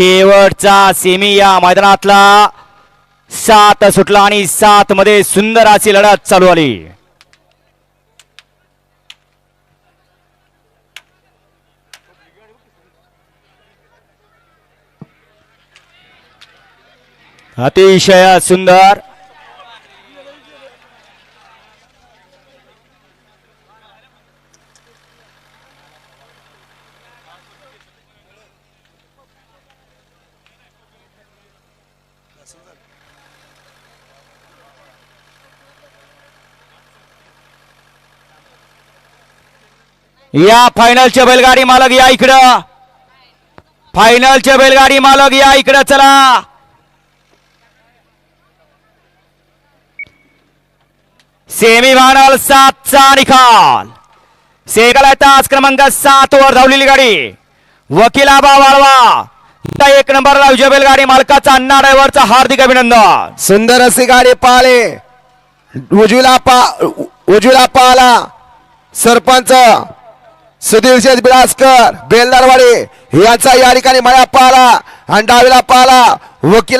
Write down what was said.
शेवटचा सेमी या मैदानातला. सात सुटला आणि सात मध्ये सुंदर अशी लढत चालू आली. अतिशय सुंदर. या फायनलचे बैलगाडी मालक या इकडं. फायनलचे बैलगाडी मालक या इकडं चला. सेमी फायनल सातचा निकाल. सेकला तास क्रमांक सात वर धावलेली गाडी. वकील आबा वाळवा. या एक नंबरला विजय गाडी मालकाचा अण्णा ड्रायव्हरचा हार्दिक अभिनंदन. सुंदर अशी गाडी पाले उजवीला पा उजवीला पाला. सरपंच सुधीर शेठ बिलासकर बेलदारवाडी. यांचा या ठिकाणी मळा पाला. आणि डावीला पाला. वकिला